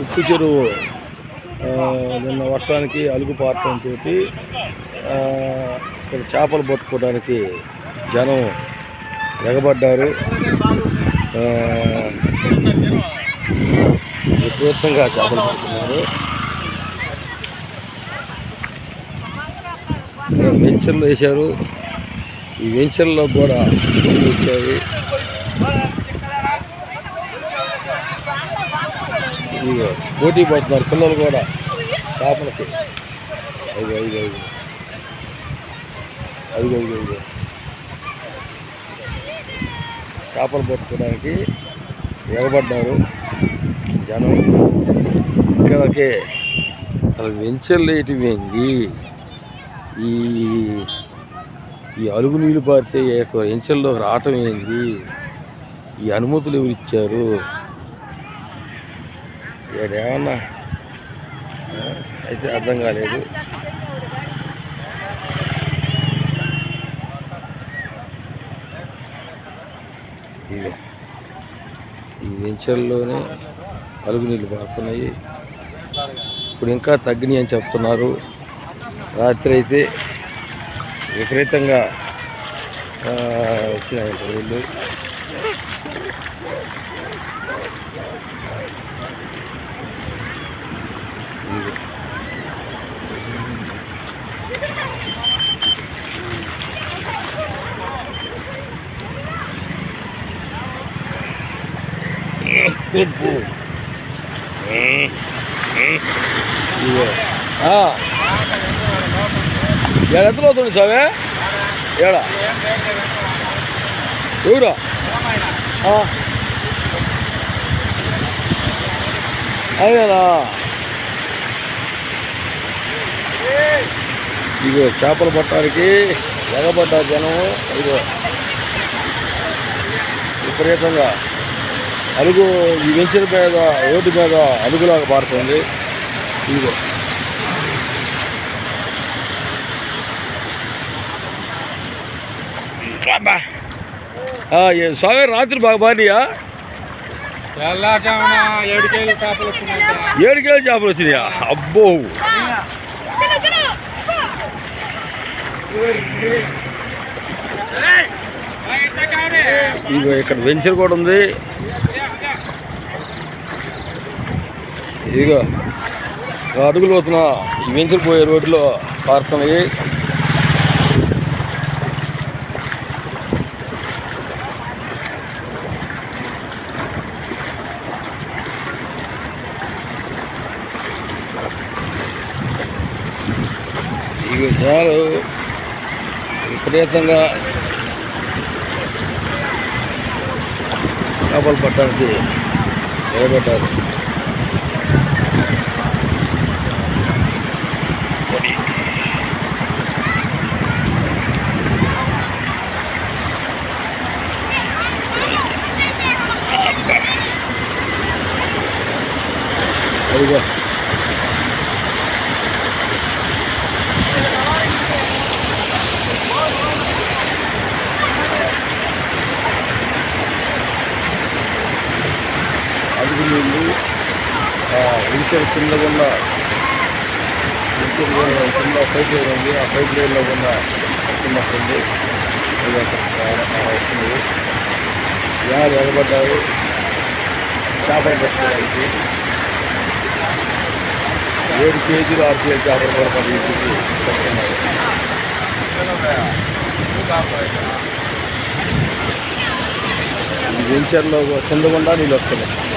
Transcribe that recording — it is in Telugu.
ఉప్పు చెరువు ఆ, నిన్న వర్షానికి అలుగు పారటంతో ఇక్కడ చేపలు పట్టుకోవడానికి జనం ఎగబడ్డారు. ఆ, విపరీతంగా చేపలు పడుతున్నారు ఇక్కడ వెంచర్లు వేశారు. ఈ వెంచర్లో కూడా వచ్చాయి. పోటీ పడుతున్నారు పిల్లలు కూడా. చేపలకి. ఐదు ఐదు ఐదు ఐదు ఐదు ఐదు చేపలు పట్టుకోవడానికి ఎగబడ్డారు జనం. ఇక్కడికి అసలు వెంచర్లు ఏంది ఈ ఈ అలుగు నీళ్ళు పారితే ఎంచెల్లో రావటం ఏంది? ఈ అనుమతులు ఎవరు ఇచ్చారు? ఇక్కడ ఏమన్నా? అయితే అర్థం కాలేదు. ఈ వెంచర్లోనే అలుగు నీళ్ళు పారుతున్నాయి. ఇప్పుడు ఇంకా తగ్గినాయి అని చెప్తున్నారు. రాత్రి అయితే విపరీతంగా వచ్చినాయి నీళ్ళు ఇదిగో. ఉప్పు. ఇదిగో. ఆ. ఏడ ఎంత అవుతుంది సావే ఏడ ఎవరా అదేనా ఇగో చేపలు పట్టడానికి ఎగబడ్డ జనం ఇగో విపరీతంగా అలుగు ఈ వెంచర్ మీద రోడ్డు మీద అలుగులాగా పారుతుంది. ఇదిగో. స్వామి రాత్రి బాగా తెల్లారుజామున ఏడు కేజీ చేపలు వచ్చినాయంట ఏడు కేజీ చేపలు వచ్చినాయా? అబ్బో. ఇగో ఇక్కడ వెంచర్ కూడా ఉంది. ఇదిగో అడుగులు పోతున్నా. ఈ పోయే రోడ్లో పారుతున్నాయి ఇగో చాలు విపరీతంగా చేపలు పట్టడానికి నిలబెట్టారు అదిగో అడుగు నీళ్ళు ఇంటర్ కింద ఉన్న ఇంటర్ కింద పైప్ లైన్ ఉంది. ఆ పైప్ లైన్లో ఉన్న వస్తున్నట్టుంది అక్కడ వస్తుంది. జనాలు ఎగబడ్డారు చేపలు పట్టుకోవడానికి ఏడు కేజీలు ఆరు కేజీ చేపలు కూడా పది కేజీ పట్టుకున్నారు వెంచర్లో కింద గుండా నీళ్ళు వస్తున్నాయి.